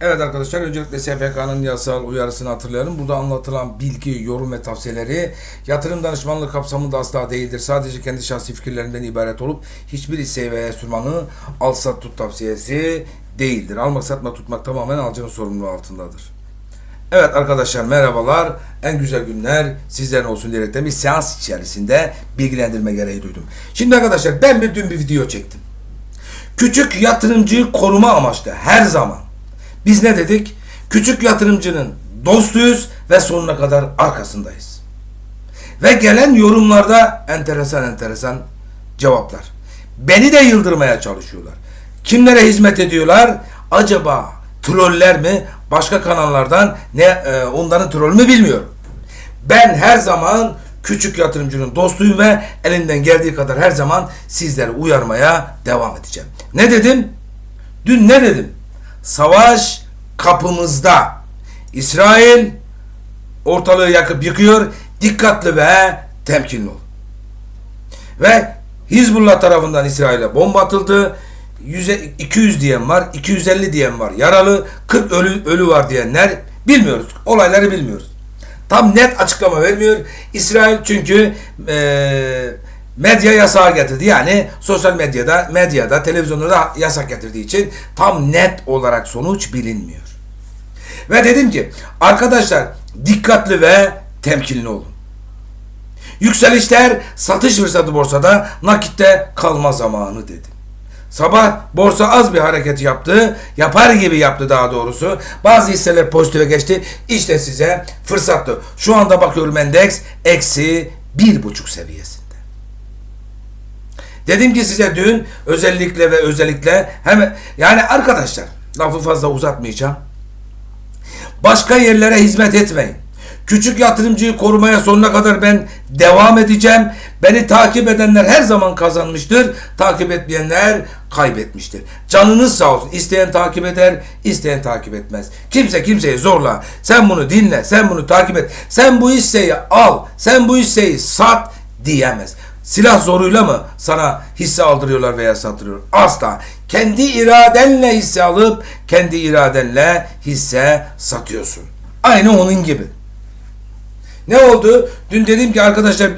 Evet arkadaşlar öncelikle SPK'nın yasal uyarısını hatırlayalım. Burada anlatılan bilgi, yorum ve tavsiyeleri yatırım danışmanlığı kapsamında asla değildir. Sadece kendi şahsi fikirlerinden ibaret olup hiçbir hisse veya enstrümanı al sat tut tavsiyesi değildir. Almak satma tutmak tamamen alıcının sorumluluğu altındadır. Evet arkadaşlar merhabalar. En güzel günler sizlerin olsun diyerekten bir seans içerisinde bilgilendirme gereği duydum. Şimdi arkadaşlar ben bir dün bir video çektim. Küçük yatırımcıyı koruma amaçlı her zaman biz ne dedik? Küçük yatırımcının dostuyuz ve sonuna kadar arkasındayız. Ve gelen yorumlarda enteresan enteresan cevaplar. Beni de yıldırmaya çalışıyorlar. Kimlere hizmet ediyorlar? Acaba troller mi? Başka kanallardan ne e, onların troll mü bilmiyorum. Ben her zaman küçük yatırımcının dostuyum ve elinden geldiği kadar her zaman sizleri uyarmaya devam edeceğim. Ne dedim? Dün ne dedim? Savaş kapımızda. İsrail ortalığı yakıp yıkıyor. Dikkatli ve temkinli ol. Ve Hizbullah tarafından İsrail'e bomba atıldı. 100'e 200 diyen var, 250 diyen var. Yaralı, 40 ölü ölü var diyenler bilmiyoruz. Olayları bilmiyoruz. Tam net açıklama vermiyor. İsrail çünkü eee medya yasağı getirdi. Yani sosyal medyada, medyada, televizyonda yasak getirdiği için tam net olarak sonuç bilinmiyor. Ve dedim ki arkadaşlar dikkatli ve temkinli olun. Yükselişler satış fırsatı borsada nakitte kalma zamanı dedim. Sabah borsa az bir hareket yaptı. Yapar gibi yaptı daha doğrusu. Bazı hisseler pozitife geçti. İşte size fırsattı. Şu anda bakıyorum endeks eksi bir buçuk seviyesinde. Dedim ki size dün özellikle ve özellikle hemen yani arkadaşlar lafı fazla uzatmayacağım. Başka yerlere hizmet etmeyin. Küçük yatırımcıyı korumaya sonuna kadar ben devam edeceğim. Beni takip edenler her zaman kazanmıştır. Takip etmeyenler kaybetmiştir. Canınız sağ olsun. İsteyen takip eder, isteyen takip etmez. Kimse kimseyi zorla. Sen bunu dinle, sen bunu takip et. Sen bu hisseyi al, sen bu hisseyi sat diyemez. Silah zoruyla mı sana hisse aldırıyorlar veya satırıyor? Asla. Kendi iradenle hisse alıp kendi iradenle hisse satıyorsun. Aynı onun gibi. Ne oldu? Dün dedim ki arkadaşlar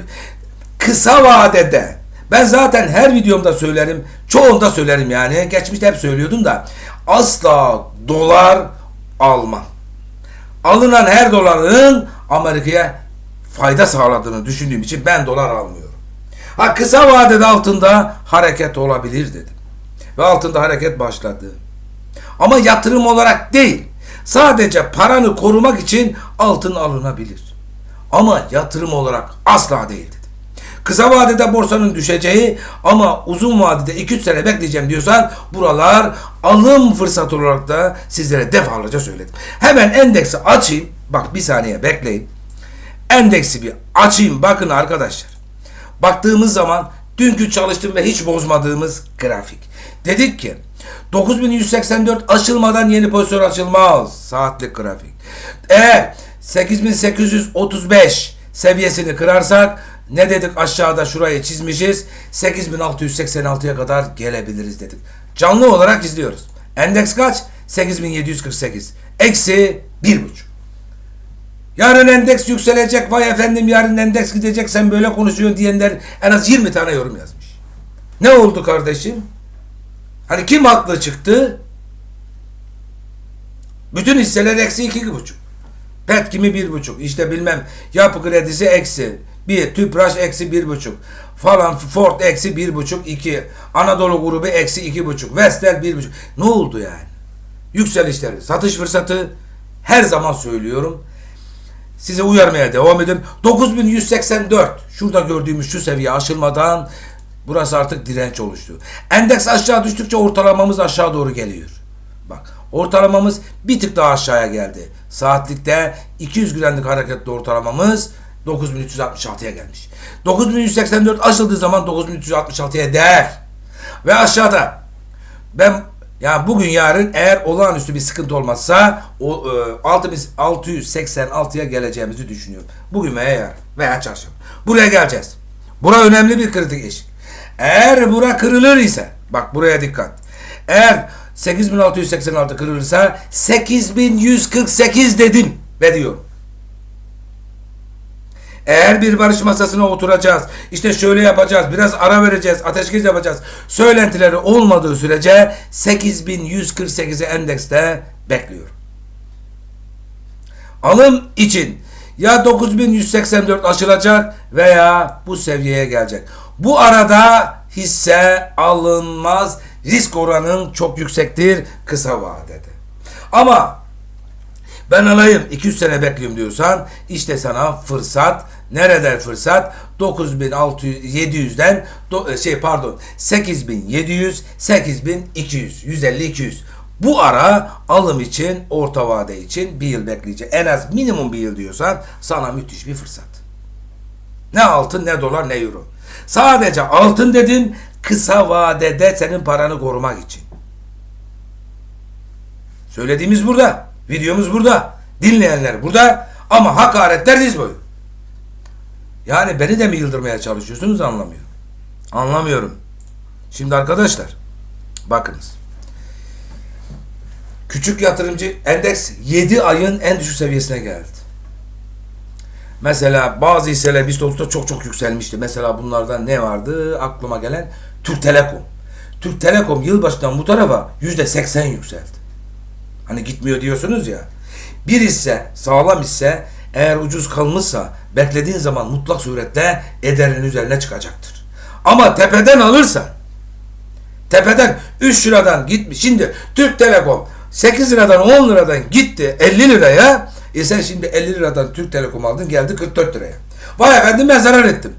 kısa vadede ben zaten her videomda söylerim. Çoğunda söylerim yani. Geçmişte hep söylüyordum da asla dolar almam. Alınan her doların Amerika'ya fayda sağladığını düşündüğüm için ben dolar almıyorum. Ha kısa vadede altında hareket olabilir dedim. Ve altında hareket başladı. Ama yatırım olarak değil. Sadece paranı korumak için altın alınabilir. Ama yatırım olarak asla değil dedim. Kısa vadede borsanın düşeceği ama uzun vadede 2-3 sene bekleyeceğim diyorsan buralar alım fırsatı olarak da sizlere defalarca söyledim. Hemen endeksi açayım. Bak bir saniye bekleyin. Endeksi bir açayım bakın arkadaşlar. Baktığımız zaman dünkü çalıştığım ve hiç bozmadığımız grafik. Dedik ki 9184 açılmadan yeni pozisyon açılmaz. Saatlik grafik. Eğer 8835 seviyesini kırarsak ne dedik aşağıda şurayı çizmişiz. 8686'ya kadar gelebiliriz dedik. Canlı olarak izliyoruz. Endeks kaç? 8748. Eksi 1,5. Yarın endeks yükselecek. Vay efendim yarın endeks gidecek. Sen böyle konuşuyorsun diyenler en az 20 tane yorum yazmış. Ne oldu kardeşim? Hani kim haklı çıktı? Bütün hisseler eksi iki buçuk. Pet kimi bir buçuk. İşte bilmem yapı kredisi eksi. Bir tüpraş eksi bir buçuk. Falan Ford eksi bir buçuk iki. Anadolu grubu eksi iki buçuk. Vestel bir buçuk. Ne oldu yani? Yükselişleri, satış fırsatı her zaman söylüyorum. Size uyarmaya devam edin. 9184 şurada gördüğümüz şu seviye aşılmadan burası artık direnç oluştu. Endeks aşağı düştükçe ortalamamız aşağı doğru geliyor. Bak ortalamamız bir tık daha aşağıya geldi. Saatlikte 200 günlük hareketli ortalamamız 9366'ya gelmiş. 9184 açıldığı zaman 9366'ya değer. Ve aşağıda ben yani bugün yarın eğer olağanüstü bir sıkıntı olmazsa o e, 6686'ya geleceğimizi düşünüyorum. Bugün veya yarın veya çarşamba. Buraya geleceğiz. Bura önemli bir kritik eşik. Eğer bura kırılır ise bak buraya dikkat. Eğer 8686 kırılırsa 8148 dedim ve diyor. Eğer bir barış masasına oturacağız, işte şöyle yapacağız, biraz ara vereceğiz, ateşkes yapacağız. Söylentileri olmadığı sürece 8148'i endekste bekliyor. Alım için ya 9184 aşılacak veya bu seviyeye gelecek. Bu arada hisse alınmaz. Risk oranın çok yüksektir kısa vadede. Ama ben alayım 200 sene bekliyorum diyorsan işte sana fırsat. Nerede fırsat? 9600'den do- şey pardon 8700 8200 150 200. Bu ara alım için orta vade için bir yıl bekleyecek. En az minimum bir yıl diyorsan sana müthiş bir fırsat. Ne altın ne dolar ne euro. Sadece altın dedim kısa vadede senin paranı korumak için. Söylediğimiz burada. Videomuz burada. Dinleyenler burada. Ama hakaretler diz boyu. Yani beni de mi yıldırmaya çalışıyorsunuz anlamıyorum. Anlamıyorum. Şimdi arkadaşlar bakınız. Küçük yatırımcı endeks 7 ayın en düşük seviyesine geldi. Mesela bazı hisseler BIST 30'da çok çok yükselmişti. Mesela bunlardan ne vardı? Aklıma gelen Türk Telekom. Türk Telekom yılbaşından bu tarafa %80 yükseldi. Hani gitmiyor diyorsunuz ya. Bir hisse sağlam hisse eğer ucuz kalmışsa beklediğin zaman mutlak surette ederin üzerine çıkacaktır. Ama tepeden alırsan tepeden 3 liradan gitmiş. Şimdi Türk Telekom 8 liradan 10 liradan gitti 50 liraya. E sen şimdi 50 liradan Türk Telekom aldın geldi 44 liraya. Vay efendim ben zarar ettim.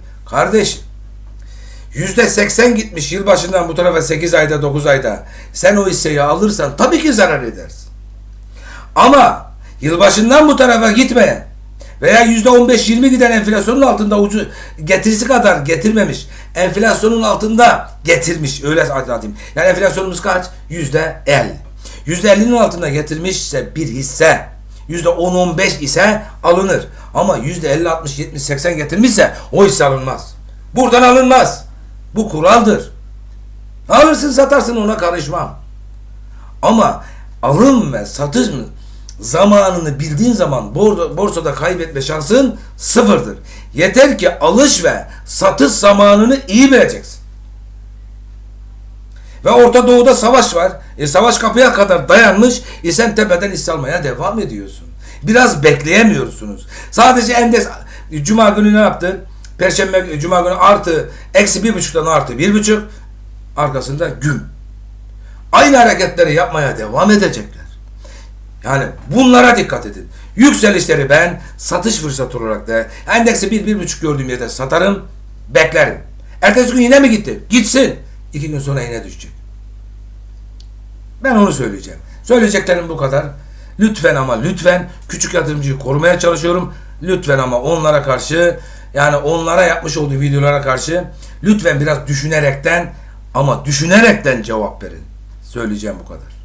Yüzde seksen gitmiş yılbaşından bu tarafa 8 ayda 9 ayda. Sen o hisseyi alırsan tabii ki zarar edersin. Ama yılbaşından bu tarafa gitmeyen veya yüzde 15-20 giden enflasyonun altında ucu getirisi kadar getirmemiş. Enflasyonun altında getirmiş. Öyle anlatayım. Yani enflasyonumuz kaç? Yüzde 50. Yüzde 50'nin altında getirmişse bir hisse yüzde 10-15 ise alınır. Ama yüzde 50, 60, 70, 80 getirmişse o hisse alınmaz. Buradan alınmaz. Bu kuraldır. Alırsın satarsın ona karışmam. Ama alım ve satış mı zamanını bildiğin zaman borsada kaybetme şansın sıfırdır. Yeter ki alış ve satış zamanını iyi bileceksin. Ve Orta Doğu'da savaş var. E, savaş kapıya kadar dayanmış. E, sen tepeden hisse almaya devam ediyorsun. Biraz bekleyemiyorsunuz. Sadece endeks Cuma günü ne yaptı? Perşembe Cuma günü artı eksi bir buçuktan artı bir buçuk arkasında gün. Aynı hareketleri yapmaya devam edecekler. Yani bunlara dikkat edin. Yükselişleri ben satış fırsatı olarak da endeksi bir, bir buçuk gördüğüm yerde satarım, beklerim. Ertesi gün yine mi gitti? Gitsin. İki gün sonra yine düşecek. Ben onu söyleyeceğim. Söyleyeceklerim bu kadar. Lütfen ama lütfen küçük yatırımcıyı korumaya çalışıyorum. Lütfen ama onlara karşı yani onlara yapmış olduğu videolara karşı lütfen biraz düşünerekten ama düşünerekten cevap verin. Söyleyeceğim bu kadar.